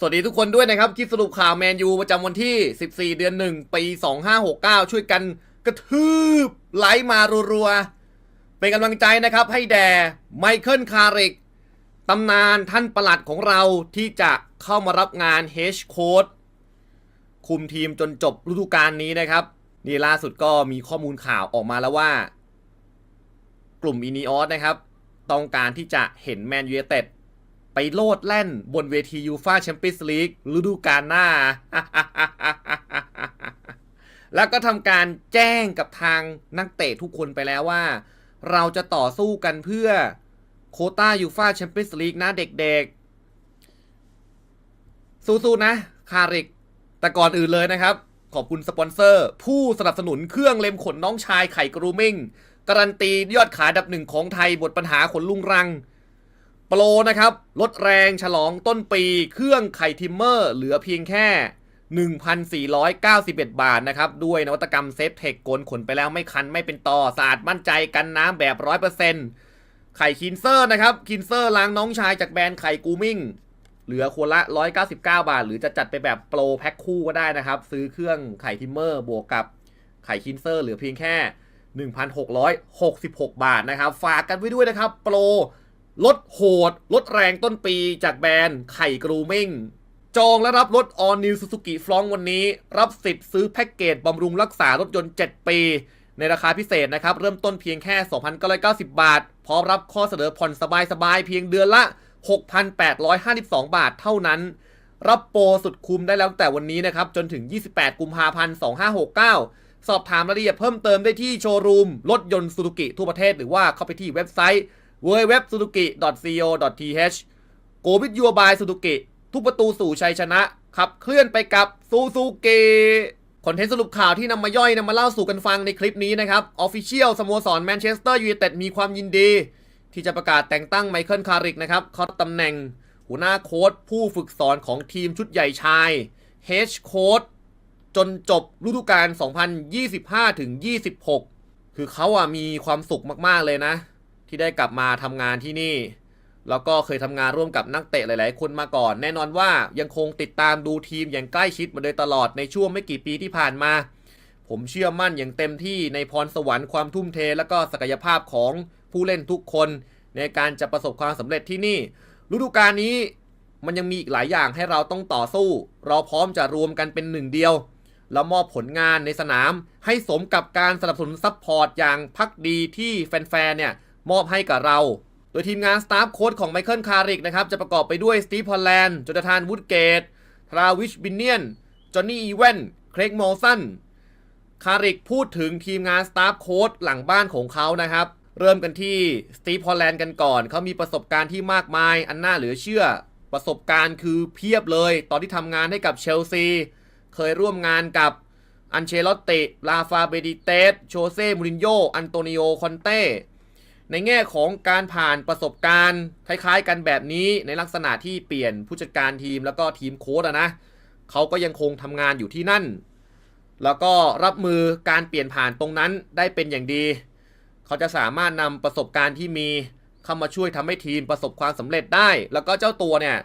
สวัสดีทุกคนด้วยนะครับคลิปสรุปข่าวแมนยูประจำวันที่ 14 เดือน 1 ปี 2569 ช่วยกันกระทืบไลค์มารัวๆ เป็นกำลังใจนะครับให้แด่ไมเคิลคาริกตำนานท่านประหลัดของเราที่จะเข้ามารับงานเฮชโค้ดคุมทีมจนจบฤดูกาลนี้นะครับ นี่ล่าสุดก็มีข้อมูลข่าวออกมาแล้วว่า กลุ่มอินิออสนะครับ ต้องการที่จะเห็นแมนยูเต็ด ไปโลดแล่นบนเวทียูฟาแชมเปี้ยนส์ลีกฤดูกาลหน้า แล้วก็ทำการแจ้งกับทางนักเตะทุกคนไปแล้วว่า เราจะต่อสู้กันเพื่อโคต้ายูฟาแชมเปี้ยนส์ลีกนะเด็กๆ สู้ๆนะ คาริก แต่ก่อนอื่นเลยนะครับ ขอบคุณสปอนเซอร์ ผู้สนับสนุนเครื่องเล็มขนน้องชายไข่กรูมิ่งการันตียอดขายดับหนึ่งของไทยบทปัญหาขนลุงรัง โปรนะครับ ลดแรงฉลองต้นปี เครื่องไข่ทิมเมอร์เหลือเพียงแค่ 1,491 บาทนะครับ ด้วยนวัตกรรมเซฟเทคโกนขนไปแล้วไม่คันไม่เป็นต่อสะอาดมั่นใจกันน้ำแบบ 100%ไข่คินเซอร์นะครับ คินเซอร์ล้างน้องชายจากแบรนด์ไข่กูมิ่งเหลือคนละ 199 บาท หรือจะจัดไปแบบโปรแพ็คคู่ก็ได้นะครับ ซื้อเครื่องไข่ทิมเมอร์บวกกับไข่คินเซอร์เหลือเพียงแค่ 1,666 บาทนะครับ ฝากกันไว้ด้วยนะครับ โปร ลดโหด ลดแรงต้นปีจากแบรนด์ไข่กรูมิ่ง จองและรับรถ All New Suzuki f r o n วันนี้ รับสิทธิ์ซื้อแพ็กเกจบำรุงรักษารถยนต์ 7 ปี ในราคาพิเศษนะครับ เริ่มต้นเพียงแค่ 2,990 บาท พร้อมรับข้อเสนอผ่อนสบายๆ เพียงเดือนละ 6,852 บาทเท่านั้น รับโปรสุดคุ้มได้แล้วแต่วันนี้นะครับ จนถึง 28 กุมภาพันธ์ 2569 สอบถามรายละเอียดเพิ่มเติมได้ที่โชว์รูมรถยนต์ซูซูกิทั่วประเทศหรือว่าเข้าไปที่เว็บไซต์ www.suzuki.co.th โกวิทยูบายซูซูกิทุกประตูสู่ชัยชนะ ขับเคลื่อนไปกับซูซูกิคอนเทนต์สรุปข่าวที่นำมาย่อยนำมาเล่าสู่กันฟังในคลิปนี้นะครับออฟฟิเชียลสโมสรแมนเชสเตอร์ยูไนเต็ดมีความยินดี ที่จะประกาศแต่งตั้งไมเคิลคาริกนะครับเขาตำแหน่ง หัวหน้าโค้ชผู้ฝึกสอนของทีมชุดใหญ่ชายเฮชโค้ชจนจบฤดูกาล 2025-26 คือเขาอะมีความสุขมากๆเลยนะ ที่ได้กลับมาทำงานที่นี่ แล้วก็เคยทำงานร่วมกับนักเตะหลาย ๆ คนมาก่อน แน่นอนว่ายังคงติดตามดูทีมอย่างใกล้ชิดมาโดยตลอดในช่วงไม่กี่ปีที่ผ่านมา ผมเชื่อมั่นอย่างเต็มที่ในพรสวรรค์ความทุ่มเท และก็ศักยภาพของผู้เล่นทุกคน ในการจะประสบความสำเร็จที่นี่ฤดูกาลนี้มันยังมีอีกหลายอย่างให้เราต้องต่อสู้ เราพร้อมจะรวมกันเป็นหนึ่งเดียว แล้วมอบผลงานในสนาม ให้สมกับการสนับสนุนซัพพอร์ตอย่างพักดีที่แฟน ๆ เนี่ย มอบให้กับเรา โดยทีมงานสตาฟโค้ชของไมเคิลคาริกนะครับ จะประกอบไปด้วยสตีฟพอลแลนด์จนทานวูดเกตทราวิชบินเนียนจอห์นนี่อีเวนเครกมอลสันคาริกพูดถึงทีมงานสตาฟโค้ชหลังบ้านของเขานะครับ เริ่มกันที่สตีฟพอลแลนด์กันก่อน เขามีประสบการณ์ที่มากมาย อันน่าเหลือเชื่อ ประสบการณ์คือเพียบเลย ตอนที่ทำงานให้กับเชลซี เคยร่วมงานกับอันเชลอตติ ลาฟาเบดิเตส โชเซ่ มูรินโญ่ อันโตนิโอ คอนเต้ ในแง่ของการผ่านประสบการณ์คล้ายๆ กันแบบนี้ในลักษณะที่เปลี่ยนผู้จัดการทีมแล้วก็ทีมโค้ชอะนะเขาก็ยังคงทำงานอยู่ที่นั่น แล้วก็รับมือการเปลี่ยนผ่านตรงนั้นได้เป็นอย่างดี เขาจะสามารถนำประสบการณ์ที่มีเข้ามาช่วยทำให้ทีมประสบความสำเร็จได้ แล้วก็เจ้าตัวเนี่ย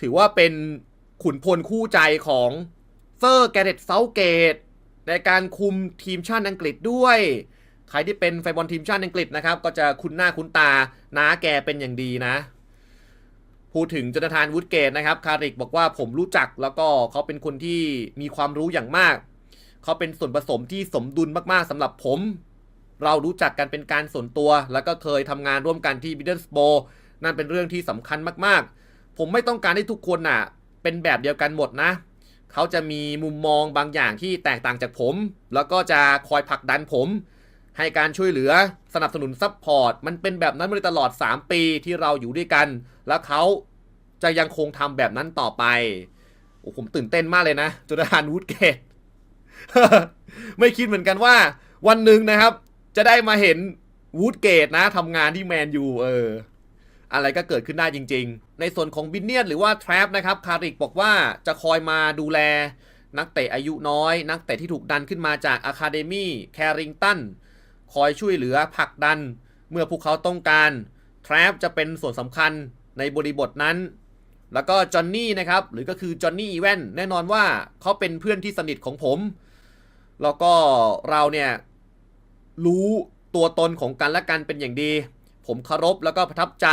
ถือว่าเป็นขุนพลคู่ใจของเซอร์แกเรตเซาเกตในการคุมทีมชาติอังกฤษด้วย ใครที่เป็นแฟนบอลทีมชาติอังกฤษนะครับ ก็จะคุ้นหน้าคุ้นตาน้าแกเป็นอย่างดีนะ พูดถึงจนทานวูดเกตนะครับ คาริกบอกว่าผมรู้จักแล้วก็เขาเป็นคนที่มีความรู้อย่างมาก เขาเป็นส่วนผสมที่สมดุลมากๆสำหรับผม เรารู้จักกันเป็นการส่วนตัว แล้วก็เคยทำงานร่วมกันที่บิดเดิลสโบนั่นเป็นเรื่องที่สำคัญมากๆ ผมไม่ต้องการให้ทุกคนน่ะ เป็นแบบเดียวกันหมดนะเขาจะมีมุมมองบางอย่างที่แตกต่างจากผม แล้วก็จะคอยผลักดันผม ให้การช่วยเหลือสนับสนุนซัพพอร์ตมันเป็นแบบนั้นมาโดยตลอด 3 ปีที่เราอยู่ด้วยกัน แล้วเขาจะยังคงทำแบบนั้นต่อไปโอ้ผมตื่นเต้นมากเลยนะจนทานวูดเกตไม่คิดเหมือนกันว่า วันหนึ่งนะครับ จะได้มาเห็นวูดเกตนะทำงานที่แมนยูเออ อะไรก็เกิดขึ้นได้จริง ๆ ในส่วนของบินเนียนหรือว่าทร p นะครับคาริกบอกว่าจะคอยมาดูแลนักเตะอายุน้อย นักเตะที่ถูกดันขึ้นมาจากอะคาเดมี่แคริงตัน คอยช่วยเหลือผลักดัน เมื่อพวกเขาต้องการทร p จะเป็นส่วนสำคัญในบริบทนั้น แล้วก็จอห์นนี่นะครับ หรือก็คือจอห์นนี่อีแวนแน่นอนว่าเขาเป็นเพื่อนที่สนิทของผม แล้วก็เราเนี่ยรู้ตัวตนของกันและกันเป็นอย่างดี ผมเคารพแล้วก็ประทับใจ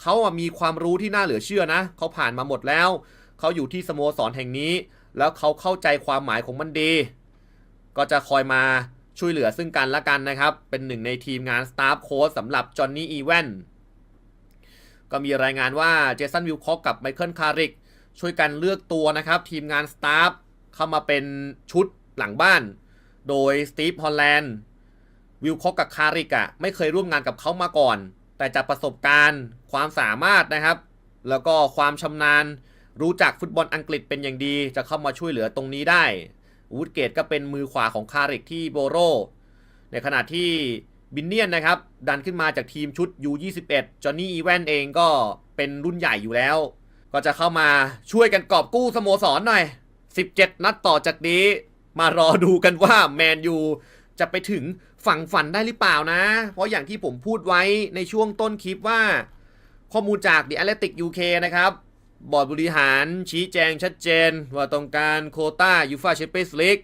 เขามีความรู้ที่น่าเหลือเชื่อนะ เขาผ่านมาหมดแล้ว เขาอยู่ที่สโมสรแห่งนี้ แล้วเขาเข้าใจความหมายของมันดี ก็จะคอยมา ช่วยเหลือซึ่งกันและกันนะครับ เป็นหนึ่งในทีมงานสตาฟโค้ชสำหรับจอห์นนี่อีแวนก็มีรายงานว่าเจสันวิลคอกกับไมเคิลคาริกช่วยกันเลือกตัวนะครับ ทีมงานสตาฟเข้ามาเป็นชุดหลังบ้าน โดยสตีฟฮอลแลนด์วิลคอกกับคาริกอะไม่เคยร่วมงานกับเขามาก่อน แต่จากประสบการณ์ความสามารถนะครับ แล้วก็ความชำนาญรู้จักฟุตบอลอังกฤษเป็นอย่างดี จะเข้ามาช่วยเหลือตรงนี้ได้ วูดเกตก็เป็นมือขวาของคาริกที่โบโร ในขณะที่บินเนียนนะครับ ดันขึ้นมาจากทีมชุด U21 จอห์นนี่อีแวนเองก็เป็นรุ่นใหญ่อยู่แล้ว ก็จะเข้ามาช่วยกันกอบกู้สโมสรหน่อย 17 นัดต่อจากนี้ มารอดูกันว่าแมนยูจะไปถึงฝั่งฝันได้หรือเปล่านะ เพราะอย่างที่ผมพูดไว้ในช่วงต้นคลิปว่า ข้อมูลจาก The Athletic UK นะครับ บอร์ดบริหารชี้แจงชัดเจน ว่าต้องการโคต้ายูฟาแชมเปี้ยนส์ลีก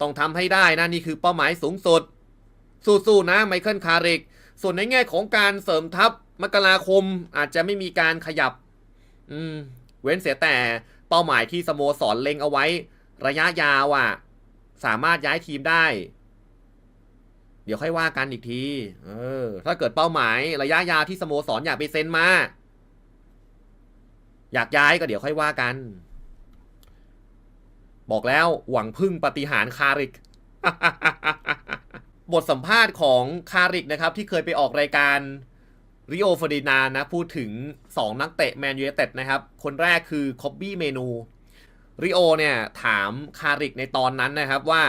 ต้องทำให้ได้นะ นี่คือเป้าหมายสูงสุด สู้ๆนะไมเคิลคาริก ส่วนในแง่ของการเสริมทัพมกราคมอาจจะไม่มีการขยับ อืม เว้นเสียแต่เป้าหมายที่สโมสรเล็งเอาไว้ ระยะยาวอะ สามารถย้ายทีมได้ เดี๋ยวค่อยว่ากันอีกที เออ ถ้าเกิดเป้าหมายระยะยาวที่สโมสรอยากไปเซ็นมา อยากย้ายก็เดี๋ยวค่อยว่ากัน บอกแล้วหวังพึ่งปฏิหารคาริก บทสัมภาษณ์ของคาริกนะครับ ที่เคยไปออกรายการริโอฟอร์ดินานะ พูดถึง 2 นักเตะแมนยูเต็ดนะครับ คนแรกคือคอบบี้เมนูริโอเนี่ย ถามคาริกในตอนนั้นนะครับว่า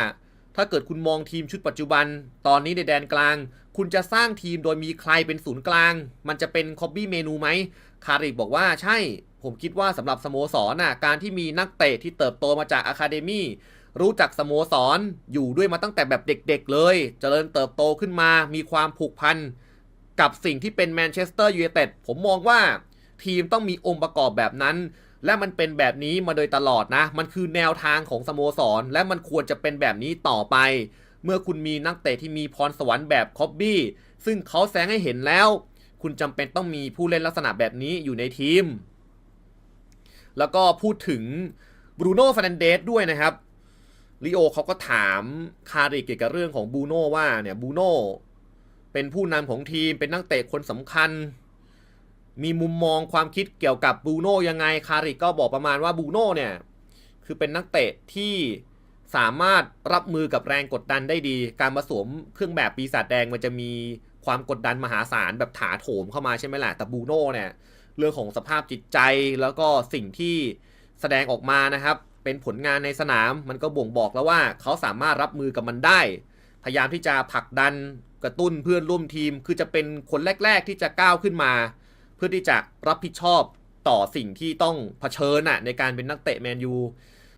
ถ้าเกิดคุณมองทีมชุดปัจจุบัน ตอนนี้ในแดนกลาง คุณจะสร้างทีมโดยมีใครเป็นศูนย์กลาง มันจะเป็นคอบบี้เมนูไหมคาริกบอกว่าใช่ ผมคิดว่าสำหรับสโมสรน่ะการที่มีนักเตะที่เติบโตมาจากอะคาเดมี่รู้จักสโมสรอยู่ด้วยมาตั้งแต่แบบเด็กๆเลยเจริญเติบโตขึ้นมา มีความผูกพันกับสิ่งที่เป็นแมนเชสเตอร์ยูไนเต็ดผมมองว่าทีมต้องมีองค์ประกอบแบบนั้น และมันเป็นแบบนี้มาโดยตลอดนะ มันคือแนวทางของสโมสร และมันควรจะเป็นแบบนี้ต่อไป เมื่อคุณมีนักเตะที่มีพรสวรรค์แบบคอบบี้ซึ่งเขาแสงให้เห็นแล้ว คุณจำเป็นต้องมีผู้เล่นลักษณะแบบนี้อยู่ในทีม แล้วก็พูดถึงบรูโน่ฟ r นันเดสด้วยนะครับลิโอเขาก็ถามคาริเกี่ยวกับเรื่องของบูโน่ว่าเนี่ยบูโน่เป็นผู้นำของทีมเป็นนักเตะคนสำคัญ มีมุมมองความคิดเกี่ยวกับบูโน่ยังไงคาริกก็บอกประมาณว่าบูโน่เนี่ยคือเป็นนักเตะที่สามารถรับมือกับแรงกดดันได้ดี การมาสวมเครื่องแบบปีศาจแดงมันจะมีความกดดันมหาศาลแบบถาโถมเข้ามาใช่ไหมล่ะแต่บูโน่เนี่ย เรื่องของสภาพจิตใจแล้วก็สิ่งที่แสดงออกมานะครับ เป็นผลงานในสนามมันก็บ่งบอกแล้วว่าเขาสามารถรับมือกับมันได้ พยายามที่จะผลักดันกระตุ้นเพื่อนร่วมทีม คือจะเป็นคนแรก ๆ ที่จะก้าวขึ้นมา เพื่อที่จะรับผิดชอบต่อสิ่งที่ต้องเผชิญน่ะในการเป็นนักเตะแมนยู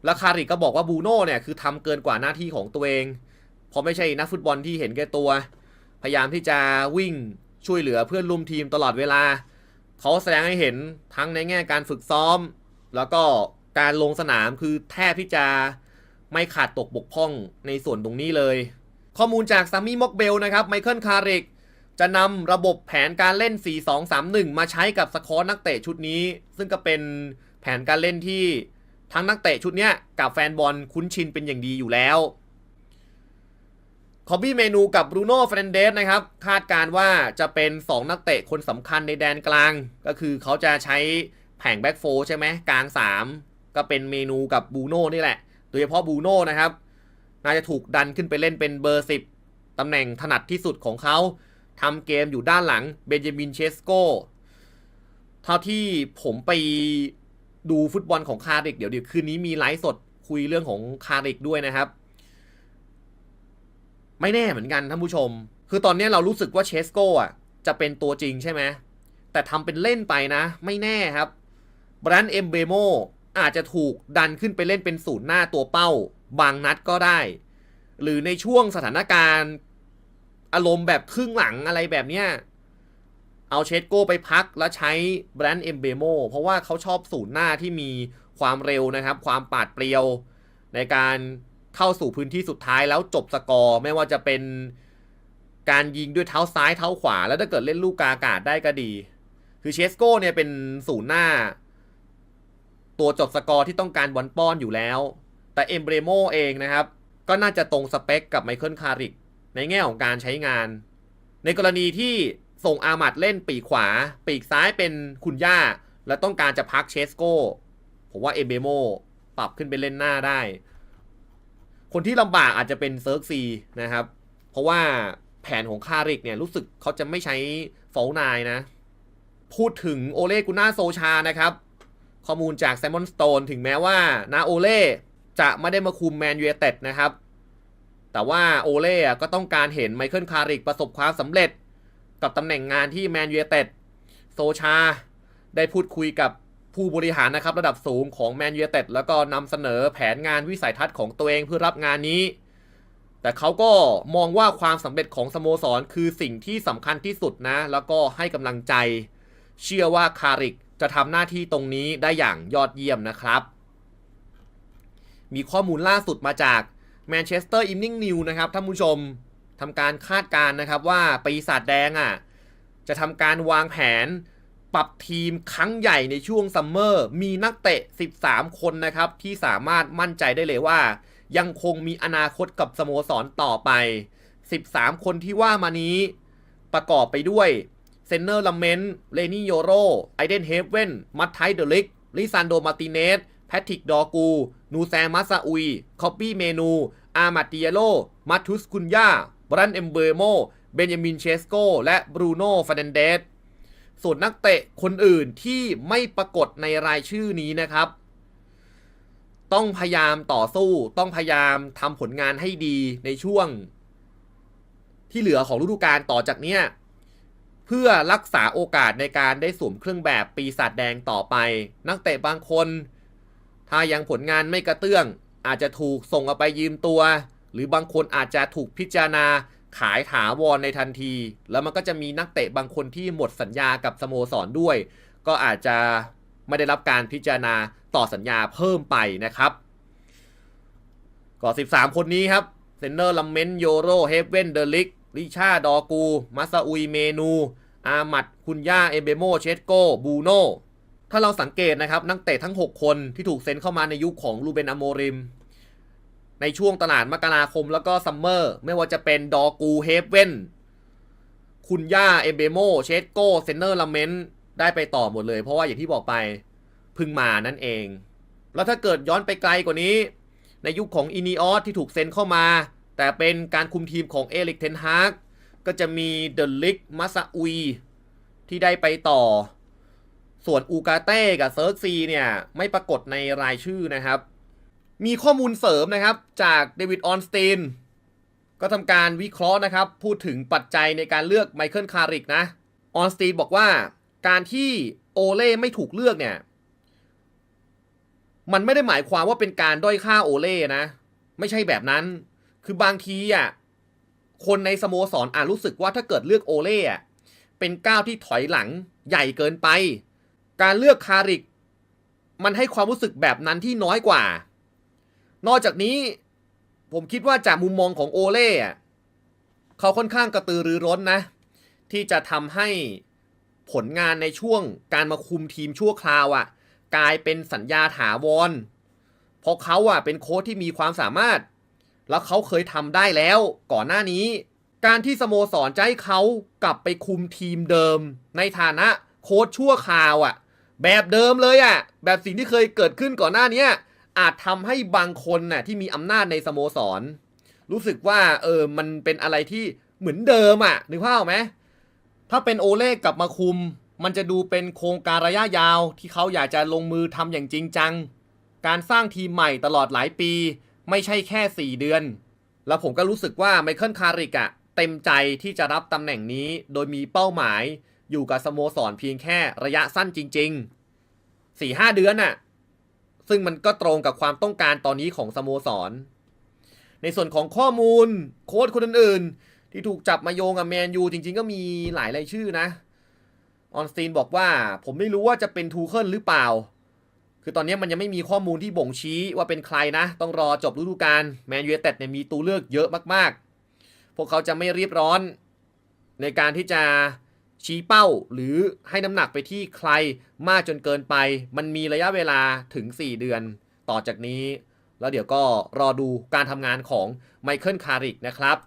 แล้วคาริกก็บอกว่าบูโน่เนี่ยคือทำเกินกว่าหน้าที่ของตัวเองเพราะไม่ใช่นักฟุตบอลที่เห็นแก่ตัว พยายามที่จะวิ่งช่วยเหลือเพื่อนร่วมทีมตลอดเวลา เขาแสดงให้เห็นทั้งในแง่การฝึกซ้อม แล้วก็การลงสนามคือแทบที่จะไม่ขาดตกบกพร่องในส่วนตรงนี้เลย ข้อมูลจากซามี่ม็อกเบลนะครับไมเคิลคาริกจะนำระบบแผนการเล่น 4-2-3-1 มาใช้กับสคอร์นักเตะชุดนี้ ซึ่งก็เป็นแผนการเล่นที่ทั้งนักเตะชุดเนี้ยกับแฟนบอลคุ้นชินเป็นอย่างดีอยู่แล้ว คอบบี้เมนูกับบรูโน่เฟรนเดสนะครับ คาดการว่าจะเป็น 2 นักเตะคนสำคัญในแดนกลาง ก็คือเขาจะใช้แผงแบ็กโฟใช่ไหมกลาง 3 ก็เป็นเมนูกับบูโน่นี่แหละ โดยเฉพาะบูโน่นะครับ น่าจะถูกดันขึ้นไปเล่นเป็นเบอร์ 10ตำแหน่งถนัดที่สุดของเขาทำเกมอยู่ด้านหลังเบนจามินเชสโกเท่าที่ผมไปดูฟุตบอลของคาริกเดี๋ยวเดี๋ยวคืนนี้มีไลฟ์สดคุยเรื่องของคาริกด้วยนะครับ ไม่แน่เหมือนกันท่านผู้ชม คือตอนนี้เรารู้สึกว่าเชสโกอะจะเป็นตัวจริงใช่ไหมแต่ทำเป็นเล่นไปนะ ไม่แน่ครับบรันเอมเบโมอาจจะถูกดันขึ้นไปเล่นเป็นศูนย์หน้าตัวเป้า บางนัดก็ได้ หรือในช่วงสถานการณ์ อารมณ์แบบครึ่งหลังอะไรแบบเนี้ยเอาเชสโก้ไปพักแล้วใช้แบรนด์เอมเบโมเพราะว่าเขาชอบศูนย์หน้าที่มีความเร็วนะครับ ความปาดเปรียวในการ เข้าสู่พื้นที่สุดท้ายแล้วจบสกอร์ไม่ว่าจะเป็นการยิงด้วยเท้าซ้ายเท้าขวา แล้วถ้าเกิดเล่นลูกกาอากาศได้ก็ดี คือเชสโก้เนี่ยเป็นศูนย์หน้า ตัวจบสกอร์ที่ต้องการบอลป้อนอยู่แล้ว แต่เอมเบรโมเองนะครับ ก็น่าจะตรงสเปคกับไมเคิลคาริกในแง่ของการใช้งาน ในกรณีที่ส่งอามัดเล่นปีกขวา ปีกซ้ายเป็นคุณย่า และต้องการจะพักเชสโก้ผมว่าเอมเบโมปรับขึ้นไปเล่นหน้าได้ คนที่ลำบากอาจจะเป็นเซิร์กซีนะครับ เพราะว่าแผนของคาริกเนี่ยรู้สึกเขาจะไม่ใช้ฟอลนายนะ พูดถึงโอเล่กุน่าโซชานะครับ ข้อมูลจากไซมอนสโตนถึงแม้ว่านาโอเล่จะไม่ได้มาคุมแมนยู i เต็ดนะครับ แต่ว่าโอเล่ก็ต้องการเห็นไมเคิลคาริกประสบความสำเร็จกับตำแหน่งงานที่แมนยู i เต็ดโซชาได้พูดคุยกับ ผู้บริหารนะครับระดับสูงของแมนยูเต็ดแล้วก็นำเสนอแผนงานวิสัยทัศน์ของตัวเองเพื่อรับงานนี้ แต่เขาก็มองว่าความสำเร็จของสโมสรคือสิ่งที่สำคัญที่สุดนะ แล้วก็ให้กำลังใจ เชื่อว่าคาริกจะทำหน้าที่ตรงนี้ได้อย่างยอดเยี่ยมนะครับ มีข้อมูลล่าสุดมาจาก Manchester Evening News นะครับท่านผู้ชมทำการคาดการณ์นะครับว่าปีศาจแดงอะจะทำการวางแผน ปรับทีมครั้งใหญ่ในช่วงซัมเมอร์มีนักเตะ 13 คนนะครับ ที่สามารถมั่นใจได้เลยว่า ยังคงมีอนาคตกับสโมสรต่อไป 13 คนที่ว่ามานี้ประกอบไปด้วยเซนเนอร์ลัมเมนเลนี่โยโรไอเดนเฮฟเว่นมัตไทเดลิกลิซานโดมาติเนสแพทริกดอกู นูแซมัสซาอุย คอปปี้เมนู อามาติเยโลมัตุสคุนยาบรันเอมเบอโม เบนยามินเชสโก และบรูโน่ฟาเดนเดส ส่วนนักเตะคนอื่นที่ไม่ปรากฏในรายชื่อนี้นะครับ ต้องพยายามต่อสู้ ต้องพยายามทำผลงานให้ดีในช่วง ที่เหลือของฤดูกาลต่อจากเนี้ยเพื่อรักษาโอกาสในการได้สวมเครื่องแบบปีศาจแดงต่อไป นักเตะบางคน ถ้ายังผลงานไม่กระเตื้อง อาจจะถูกส่งเอาไปยืมตัว หรือบางคนอาจจะถูกพิจารณา ขายถาวรในทันที แล้วมันก็จะมีนักเตะบางคนที่หมดสัญญากับสโมสรด้วย ก็อาจจะไม่ได้รับการพิจารณาต่อสัญญาเพิ่มไปนะครับก็ 13 คนนี้ครับ เซนเนอร์ลัมเมนโยโรเฮฟเว่นเดลิกริชาดอกู มาซาอุยเมนู อามัดคุณย่า เอเบโม เชสโก บูโน ถ้าเราสังเกตนะครับ นักเตะทั้ง 6 คนที่ถูกเซ็นเข้ามาในยุคของลูเบนอโมริม ในช่วงตลาดมกราคมแล้วก็ซัมเมอร์ไม่ว่าจะเป็นดอกูเฮฟเว่นคุณย่าเอเบโมเชสโกเซนเนอร์ลัมเมนได้ไปต่อหมดเลย เพราะว่าอย่างที่บอกไปพึ่งมานั่นเอง แล้วถ้าเกิดย้อนไปไกลกว่านี้ ในยุคของอินิออสที่ถูกเซ็นเข้ามา แต่เป็นการคุมทีมของเอลิกเทนฮากก็จะมีเดลลิกมาซาอุยที่ได้ไปต่อ ส่วนอูกาเต้กับเซิร์กซีเนี่ย ไม่ปรากฏในรายชื่อนะครับ มีข้อมูลเสริมนะครับ จากเดวิดออนสตีนก็ทำการวิเคราะห์นะครับ พูดถึงปัจจัยในการเลือกไมเคิลคาริกนะออนสตีนบอกว่าการที่โอเล่ไม่ถูกเลือกเนี่ย มันไม่ได้หมายความว่าเป็นการด้อยค่าโอเล่นะ ไม่ใช่แบบนั้น คือบางทีอะคนในสโมสรออาจรู้สึกว่าถ้าเกิดเลือกโอเล่เป็นก้าวที่ถอยหลังใหญ่เกินไป การเลือกคาริก มันให้ความรู้สึกแบบนั้นที่น้อยกว่า นอกจากนี้ผมคิดว่าจากมุมมองของโอเล่เขาค่อนข้างกระตือรือร้นนะ ที่จะทำให้ผลงานในช่วงการมาคุมทีมชั่วคราวอะ่ะ กลายเป็นสัญญาถาวร เพราะเขาอะเป็นโค้ชที่มีความสามารถ แล้วเขาเคยทำได้แล้วก่อนหน้านี้ การที่สโมสรจะให้เขากลับไปคุมทีมเดิม ในฐานะโค้ชชั่วคราวอะ แบบเดิมเลยอะ แบบสิ่งที่เคยเกิดขึ้นก่อนหน้านี้ อาจทำให้บางคนน่ะที่มีอำนาจในสโมสร รู้สึกว่าเออมันเป็นอะไรที่เหมือนเดิมอะนึกภาพไหมถ้าเป็นโอเล่กลับมาคุม มันจะดูเป็นโครงการระยะยาว ที่เขาอยากจะลงมือทำอย่างจริงจัง การสร้างทีมใหม่ตลอดหลายปี ไม่ใช่แค่ 4 เดือน แล้วผมก็รู้สึกว่าไมเคิลคาริกอะเต็มใจที่จะรับตำแหน่งนี้ โดยมีเป้าหมายอยู่กับสโมสรเพียงแค่ระยะสั้นจริง ๆ4-5 เดือนน่ะ ซึ่งมันก็ตรงกับความต้องการตอนนี้ของสโมสร ในส่วนของข้อมูลโค้ดคนอื่นๆ ที่ถูกจับมาโยงกับแมนยูจริงๆ ก็มีหลายรายชื่อนะ ออนสตีนบอกว่าผมไม่รู้ว่าจะเป็นทูเคิลหรือเปล่า คือตอนนี้มันยังไม่มีข้อมูลที่บ่งชี้ว่าเป็นใครนะ ต้องรอจบฤดูกาลแมนยูเต็ดเนี่ยมีตัวเลือกเยอะมากๆ พวกเขาจะไม่รีบร้อนในการที่จะ ชี้เป้าหรือให้น้ำหนักไปที่ใครมากจนเกินไป มันมีระยะเวลาถึง 4 เดือน ต่อจากนี้ แล้วเดี๋ยวก็รอดูการทำงานของไมเคิลคาริกนะครับ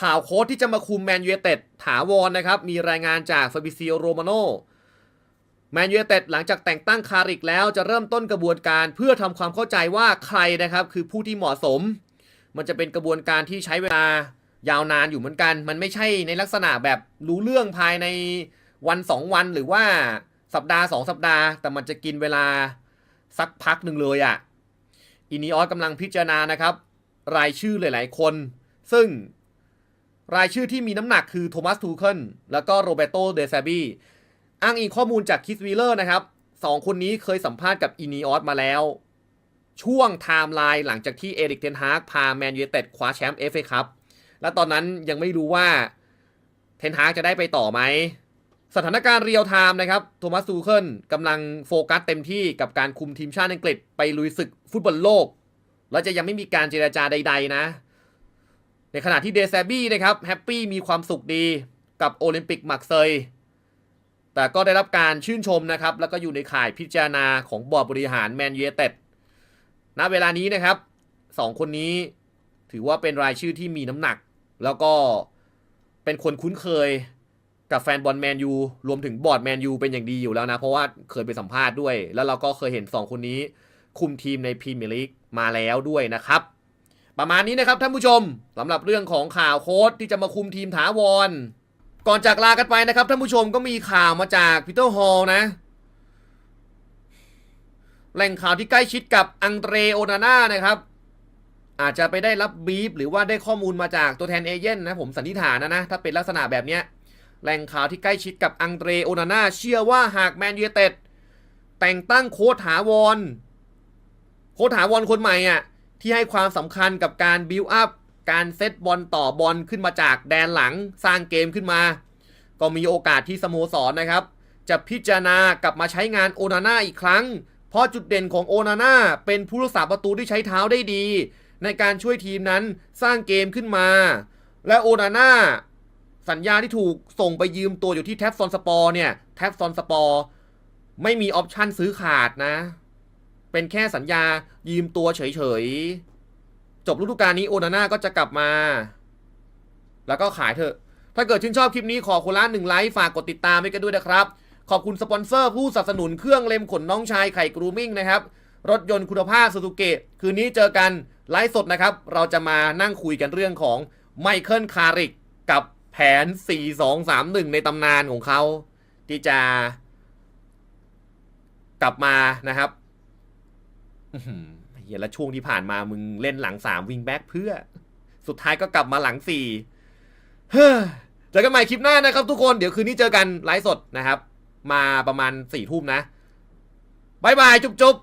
ข่าวโค้ชที่จะมาคุมแมนยู i เต็ดถาวรนะครับ มีรายงานจากฟาบิซิโอโรมาโนแมนยู i เต็ดหลังจากแต่งตั้งคาริกแล้วจะเริ่มต้นกระบวนการเพื่อทำความเข้าใจว่าใครนะครับ คือผู้ที่เหมาะสม มันจะเป็นกระบวนการที่ใช้เวลา ยาวนานอยู่เหมือนกัน มันไม่ใช่ในลักษณะแบบรู้เรื่องภายในวันสองวันหรือว่าสัปดาห์สองสัปดาห์ แต่มันจะกินเวลาสักพักหนึ่งเลยอะ่ะอินีออสกำลังพิจารณานะครับ รายชื่อหลาย ๆ คน ซึ่งรายชื่อที่มีน้ำหนักคือโทมัสทูเคิลแล้วก็โรเบโตเดซาบีอ้างอิงข้อมูลจากคิสวีเลอร์นะครับสองคนนี้เคยสัมภาษณ์กับอินีออสมาแล้ว ช่วงไทม์ไลน์หลังจากที่เอริกเทนฮากพาแมนยูเต็ดคว้าแชมป์เอฟเอคัพ และตอนนั้นยังไม่รู้ว่าเทนฮากจะได้ไปต่อไหม สถานการณ์เรียลไทม์นะครับ โทมัสซูเคิลกำลังโฟกัสเต็มที่กับการคุมทีมชาติอังกฤษไปลุยศึกฟุตบอลโลก และจะยังไม่มีการเจราจาใด ๆ นะ ในขณะที่เดซาบี้นะครับแฮปปี้มีความสุขดีกับโอลิมปิกมักเซย แต่ก็ได้รับการชื่นชมนะครับ แล้วก็อยู่ในข่ายพิจารณาของบอร์ดบริหารแมนยู i เต็ดณเวลานี้นะครับสองคนนี้ถือว่าเป็นรายชื่อที่มีน้ำหนัก แล้วก็เป็นคนคุ้นเคยกับแฟนบอลแมนยูรวมถึงบอร์ดแมนยูเป็นอย่างดีอยู่แล้วนะ เพราะว่าเคยไปสัมภาษณ์ด้วย แล้วเราก็เคยเห็น 2 คนนี้คุมทีมในพรีเมียร์ลีกมาแล้วด้วยนะครับ ประมาณนี้นะครับท่านผู้ชมสำหรับเรื่องของข่าวโค้ชที่จะมาคุมทีมถาวร ก่อนจากลากันไปนะครับท่านผู้ชมก็มีข่าวมาจากพีเตอร์ฮอลนะ แหล่งข่าวที่ใกล้ชิดกับอังเดรโอนาน่านะครับ อาจจะไปได้รับบีฟหรือว่าได้ข้อมูลมาจากตัวแทนเอเย่นนะผมสันนิษฐานนะนะ ถ้าเป็นลักษณะแบบเนี้ยแหล่งข่าวที่ใกล้ชิดกับอังเดรโอนาน่าเชื่อว่าหากแมนยูเต็ดแต่งตั้งโค้ชถาวรโค้ชถาวรคนใหม่อะที่ให้ความสำคัญกับการบิวอัพการเซตบอลต่อบอลขึ้นมาจากแดนหลังสร้างเกมขึ้นมา ก็มีโอกาสที่สโมสรนะครับ จะพิจารณากลับมาใช้งานโอนาน่าอีกครั้ง เพราะจุดเด่นของโอนาน่าเป็นผู้รักษาประตูที่ใช้เท้าได้ดี ในการช่วยทีมนั้นสร้างเกมขึ้นมา และโอนาน่าสัญญาที่ถูกส่งไปยืมตัวอยู่ที่แท็บซอนสปอร์เนี่ยแท็บซอนสปอร์ไม่มีออปชั่นซื้อขาดนะ เป็นแค่สัญญายืมตัวเฉยๆ จบฤดูกาลนี้โอนาน่าก็จะกลับมา แล้วก็ขายเถอะ ถ้าเกิดชื่นชอบคลิปนี้ขอคนละหนึ่งไลค์ฝากกดติดตามให้กันด้วยนะครับ ขอบคุณสปอนเซอร์ผู้สนับสนุนเครื่องเล็มขนน้องชายไข่กรูมิ่งนะครับ รถยนต์คุณภาพสุ z u เกะคืนนี้เจอกันไลฟ์สดนะครับ เราจะมานั่งคุยกันเรื่องของไมเคิลคาริกกับแผน 4-2-3-1 ในตำนานของเขา ที่จะ กลับมานะครับเหี้ยแล้วช่วงที่ผ่านมามึงเล่นหลังสามวิงแบ็กเพื่อ สุดท้ายก็กลับมาหลังสี่เฮ้อเจอกันใหม่คลิปหน้านะครับทุกคนเดี๋ยวคืนนี้เจอกันไลฟ์สดนะครับ มาประมาณสี่ทุ่มนะบายบาย จุ๊บจุ๊บ